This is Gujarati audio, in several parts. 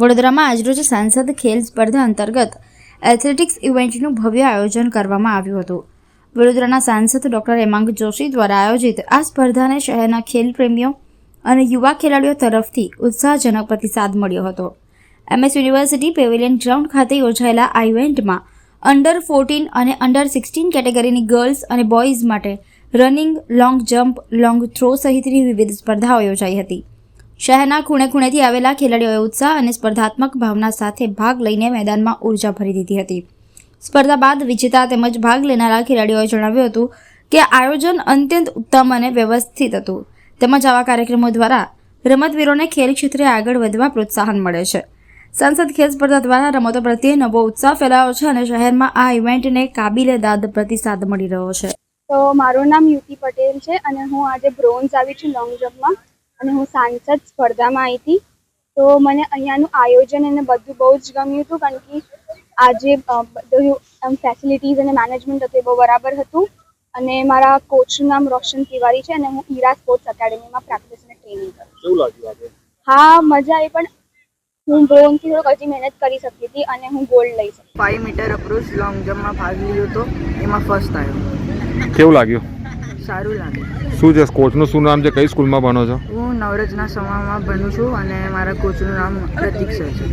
વડોદરામાં આજરોજ સાંસદ ખેલ સ્પર્ધા અંતર્ગત એથ્લેટિક્સ ઇવેન્ટનું ભવ્ય આયોજન કરવામાં આવ્યું હતું. વડોદરાના સાંસદ ડોક્ટર હેમાંગ જોશી દ્વારા આયોજિત આ સ્પર્ધાને શહેરના ખેલ પ્રેમીઓ અને યુવા ખેલાડીઓ તરફથી ઉત્સાહજનક પ્રતિસાદ મળ્યો હતો. એમએસ યુનિવર્સિટી પેવેલિયન ગ્રાઉન્ડ ખાતે યોજાયેલા આ ઇવેન્ટમાં અંડર ફોર્ટીન અને અંડર સિક્સટીન કેટેગરીની ગર્લ્સ અને બોયઝ માટે running, long jump, long throw સહિતની વિવિધ સ્પર્ધાઓ યોજાઈ હતી. શહેરના ખૂણે ખૂણેથી આવેલા ખેલાડીઓએ ઉત્સાહ અને સ્પર્ધાત્મક ભાવના સાથે ભાગ લઈને મેદાનમાં ઊર્જા ભરી દીધી હતી. સ્પર્ધા બાદ વિજેતા તેમજ ભાગ લેનારા ખેલાડીઓએ જણાવ્યું હતું કે આયોજન અત્યંત ઉત્તમ અને વ્યવસ્થિત હતું. તેમજ આવા કાર્યક્રમો દ્વારા રમતવીરોને ખેલ ક્ષેત્રે આગળ વધવા પ્રોત્સાહન મળે છે. સંસદ ખેલ સ્પર્ધા દ્વારા રમતો પ્રત્યે નવો ઉત્સાહ ફેલાયો છે અને શહેરમાં આ ઇવેન્ટને કાબિલે દાદ પ્રતિસાદ મળી રહ્યો છે. તો મારું નામ યુતિ પટેલ છે અને હું આજે બ્રોન્ઝ આવી છું લોંગ જમ્પમાં. અને હું સાંસદ સ્પર્ધામાં આવી હતી. તો મને અહીંયાનું આયોજન અને બધું બહુ જ ગમ્યું હતું કારણ કે આજે બધું આમ ફેસિલિટીઝ અને મેનેજમેન્ટ હતું એ બહુ બરાબર હતું. અને મારા કોચનું નામ રોશન તિવારી છે અને હું ઈરા સ્પોર્ટ્સ એકેડમીમાં પ્રેક્ટિસ અને ટ્રેનિંગ કરું કેવું હા મજા આવી પણ હું બ્રોન્ઝથી થોડુંક હજી મહેનત કરી શકતી હતી અને હું ગોલ્ડ લઈ શકી. ફાઈવ મીટર અપ્રોચ લોંગ જમ્પમાં ભાગ લીધો હતો એમાં ફર્સ્ટ આવ્યો. કેવું લાગ્યું? સારું લાગે શું છે કોચનું શું નામ છે? કઈ સ્કૂલમાં ભણો છો? હું નવરજના સમામાં ભણું છું અને મારા કોચનું નામ પ્રતીક્ષા છે.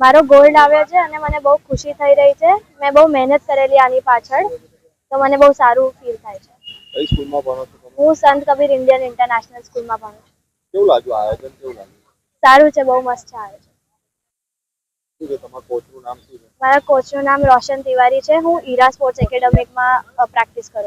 મારો ગોલ્ડ આવ્યો છે અને મને બહુ ખુશી થઈ રહી છે. મેં બહુ મહેનત કરેલી આની પાછળ. તો મને બહુ સારું ફીલ થાય છે. કઈ સ્કૂલમાં ભણો છો હું સંત કબીર ઇન્ડિયન ઇન્ટરનેશનલ સ્કૂલમાં ભણું છું. કેવું લાગ્યું? આયોજન કેવું લાગ્યું? સારું છે બહુ મસ્ત છે આયોજન. છે તમારા કોચનું નામ શું છે? મારા કોચનું નામ રોશન તિવારી છે. હું ઈરા સ્પોર્ટ્સ એકેડેમિકમાં પ્રેક્ટિસ કરું છું.